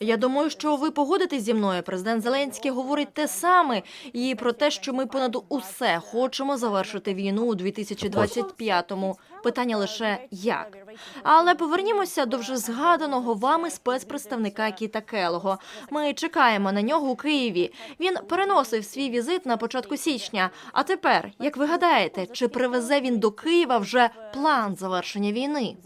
Я думаю, що ви погодитесь зі мною. Президент Зеленський говорить те саме і про те, що ми понад усе хочемо завершити війну у 2025-му. Питання лише як. Але повернімося до вже згаданого вами спецпредставника Кіта Келого. Ми чекаємо на нього у Києві. Він переносив свій візит на початку січня. А тепер, як ви гадаєте, чи привезе він до Києва вже план завершення війни?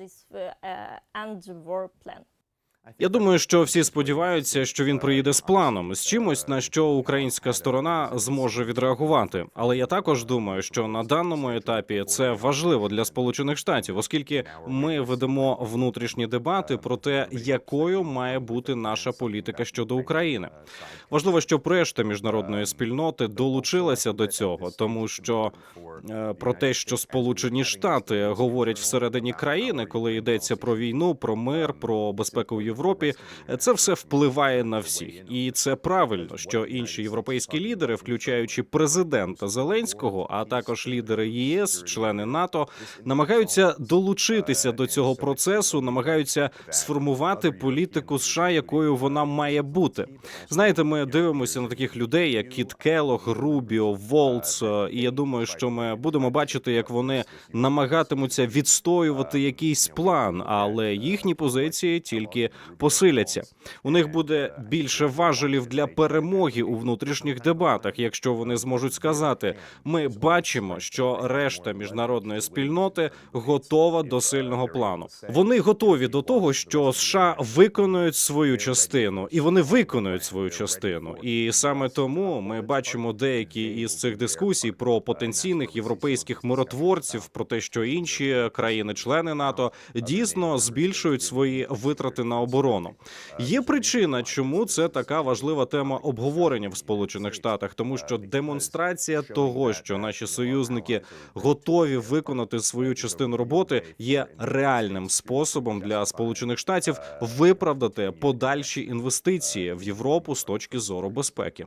Я думаю, що всі сподіваються, що він приїде з планом, з чимось, на що українська сторона зможе відреагувати. Але я також думаю, що на даному етапі це важливо для Сполучених Штатів, оскільки ми ведемо внутрішні дебати про те, якою має бути наша політика щодо України. Важливо, щоб решта міжнародної спільноти долучилася до цього, тому що е, про те, що Сполучені Штати говорять всередині країни, коли йдеться про війну, про мир, про безпеку Європі, це все впливає на всіх, і це правильно, що інші європейські лідери, включаючи президента Зеленського, а також лідери ЄС, члени НАТО, намагаються долучитися до цього процесу, намагаються сформувати політику США, якою вона має бути. Знаєте, ми дивимося на таких людей, як Кіт Келох, Рубіо, Волц, е, і я думаю, що ми будемо бачити, як вони намагатимуться відстоювати якийсь план, але їхні позиції тільки посиляться. У них буде більше важелів для перемоги у внутрішніх дебатах, якщо вони зможуть сказати: ми бачимо, що решта міжнародної спільноти готова до сильного плану. Вони готові до того, що США виконують свою частину, і вони виконують свою частину. І саме тому ми бачимо деякі із цих дискусій про потенційних європейських миротворців, про те, що інші країни-члени НАТО дійсно збільшують свої витрати на оборону. Є причина, чому це така важлива тема обговорення в Сполучених Штатах, тому що демонстрація того, що наші союзники готові виконати свою частину роботи, є реальним способом для Сполучених Штатів виправдати подальші інвестиції в Європу з точки зору безпеки.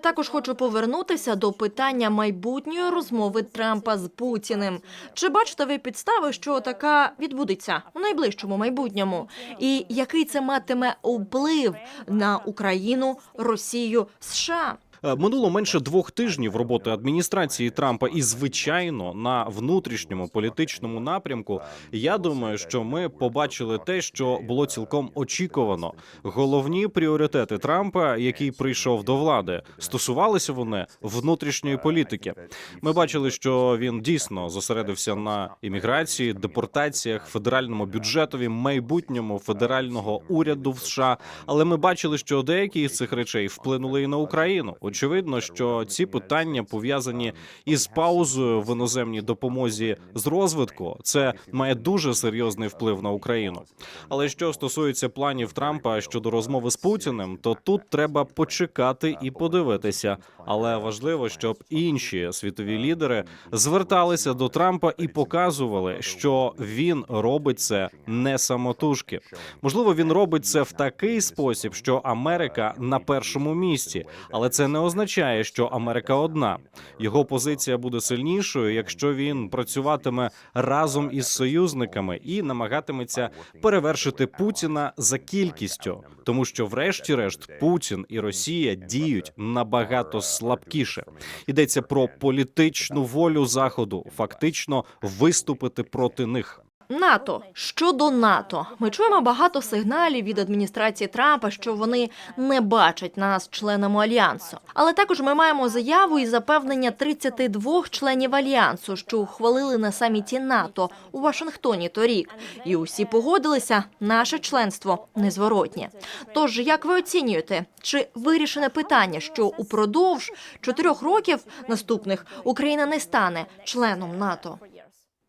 Також хочу повернутися до питання майбутньої розмови Трампа з Путіним. Чи бачите ви підстави, що така відбудеться у найближчому майбутньому? І який це матиме вплив на Україну, Росію, США? Е, Минуло менше двох тижнів роботи адміністрації Трампа, і звичайно, на внутрішньому політичному напрямку. Я думаю, що ми побачили те, що було цілком очікувано. Головні пріоритети Трампа, який прийшов до влади, стосувалися вони внутрішньої політики. Ми бачили, що він дійсно зосередився на імміграції, депортаціях, федеральному бюджетові, майбутньому федерального уряду в США. Але ми бачили, що деякі з цих речей вплинули і на Україну. Очевидно, що ці питання пов'язані із паузою в іноземній допомозі з розвитку. Це має дуже серйозний вплив на Україну. Але що стосується планів Трампа щодо розмови з Путіним, то тут треба почекати і подивитися. Але важливо, щоб інші світові лідери зверталися до Трампа і показували, що він робить це не самотужки. Можливо, він робить це в такий спосіб, що Америка на першому місці, але це не означає, що Америка одна. Його позиція буде сильнішою, якщо він працюватиме разом із союзниками і намагатиметься перевершити Путіна за кількістю, тому що, врешті-решт, Путін і Росія діють набагато слабкіше. Йдеться про політичну волю заходу, фактично виступити проти них. НАТО щодо НАТО, ми чуємо багато сигналів від адміністрації Трампа, що вони не бачать нас членами альянсу. Але також ми маємо заяву і запевнення 32 членів альянсу, що ухвалили на саміті НАТО у Вашингтоні торік. І усі погодилися, наше членство незворотнє. Тож як ви оцінюєте, чи вирішене питання, що упродовж чотирьох років наступних Україна не стане членом НАТО?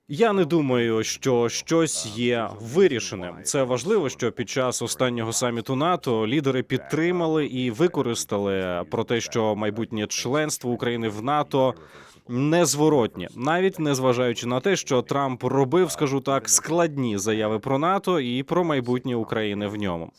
Я не думаю, що щось є вирішеним. Це важливо, що під час останнього саміту НАТО лідери підтримали і використали про те, що майбутнє членство України в НАТО незворотні, навіть не зважаючи на те, що Трамп робив, скажу так, складні заяви про НАТО і про майбутнє України в ньому.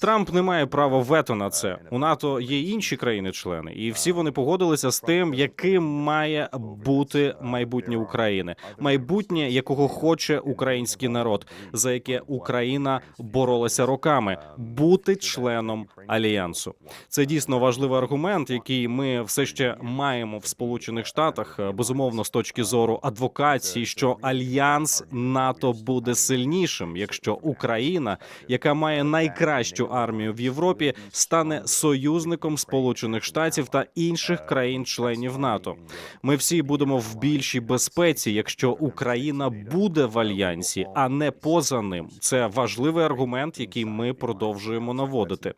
Трамп не має права вето на це. У НАТО є інші країни-члени, і всі вони погодилися з тим, яким має бути майбутнє України, майбутнє, якого хоче український народ, за яке Україна боролася роками бути членом альянсу. Це дійсно важливий аргумент, який ми все ще маємо в Сполучених Штатах. Е, Безумовно, з точки зору адвокації, що альянс НАТО буде сильнішим, якщо Україна, яка має найкращу армію в Європі, стане союзником Сполучених Штатів та інших країн-членів НАТО. Ми всі будемо в більшій безпеці, якщо Україна буде в альянсі, а не поза ним. Це важливий аргумент, який ми продовжуємо наводити.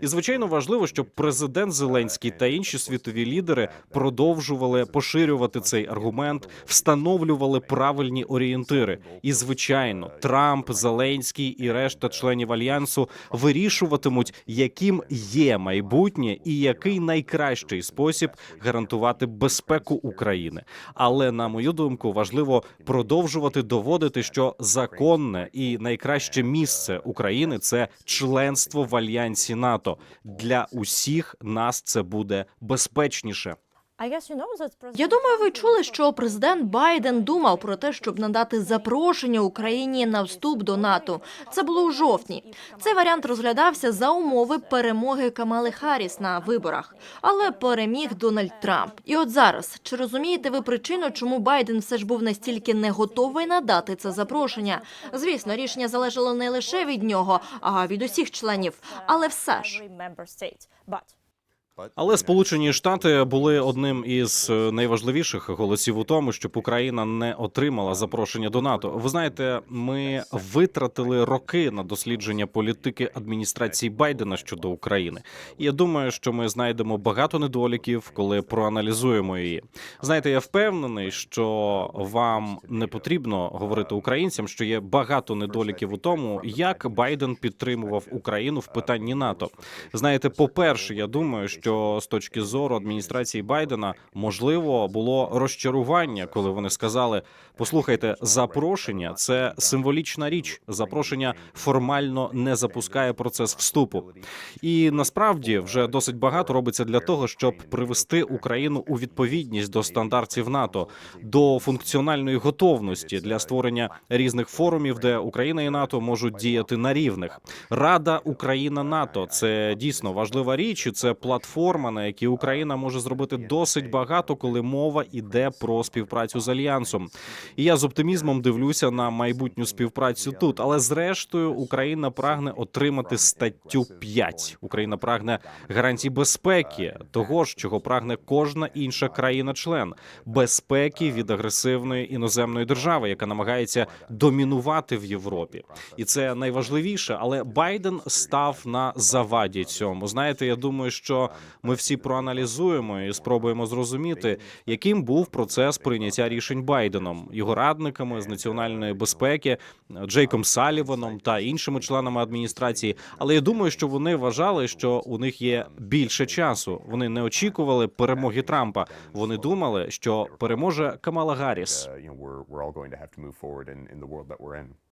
І звичайно важливо, щоб президент Зеленський та інші світові лідери продовжували поширювати цей аргумент, встановлювали правильні орієнтири. І звичайно, Трамп, Зеленський і решта членів альянсу вирішуватимуть, яким є майбутнє і який найкращий спосіб гарантувати безпеку України. Але на мою думку, важливо продовжувати доводити, що законне і найкраще місце України це членство в альянсі НАТО. Для усіх нас це буде безпечніше. Я думаю, ви чули, що президент Байден думав про те, щоб надати запрошення Україні на вступ до НАТО. Це було у жовтні. Цей варіант розглядався за умови перемоги Камали Харріс на виборах, але переміг Дональд Трамп. І от зараз чи розумієте ви причину, чому Байден все ж був настільки не готовий надати це запрошення? Звісно, рішення залежало не лише від нього, а від усіх членів, але все ж. Але Сполучені Штати були одним із е, найважливіших голосів у тому, щоб Україна не отримала запрошення до НАТО. Ви знаєте, ми витратили роки на дослідження політики адміністрації Байдена щодо України. І я думаю, що ми знайдемо багато недоліків, коли проаналізуємо її. Знаєте, я впевнений, що вам не потрібно говорити українцям, що є багато недоліків у тому, як Байден підтримував Україну в питанні НАТО. Знаєте, по-перше, я думаю, що з точки зору адміністрації Байдена можливо було розчарування, коли вони сказали: послухайте, запрошення це символічна річ. Запрошення формально не запускає процес вступу. І насправді вже досить багато робиться для того, щоб привести Україну у відповідність до стандартів НАТО, до функціональної готовності для створення різних форумів, де Україна і НАТО можуть діяти на рівних. Рада Україна НАТО це дійсно важлива річ. і Це платформа, на якій Україна може зробити досить багато, коли мова йде про співпрацю з альянсом. І я з оптимізмом дивлюся на майбутню співпрацю тут. Але зрештою Україна прагне отримати статтю 5. Україна прагне гарантій безпеки, того ж, чого прагне кожна інша країна-член безпеки від агресивної іноземної держави, яка намагається домінувати в Європі. І це найважливіше. Але Байден став на заваді цьому. Знаєте, я думаю, що ми всі проаналізуємо і спробуємо зрозуміти, яким був процес прийняття рішень Байденом, його радниками з національної безпеки, Джейком Саліваном та іншими членами адміністрації. Але я думаю, що вони вважали, що у них є більше часу. Вони не очікували перемоги Трампа. Вони думали, що переможе Камала Гарріс.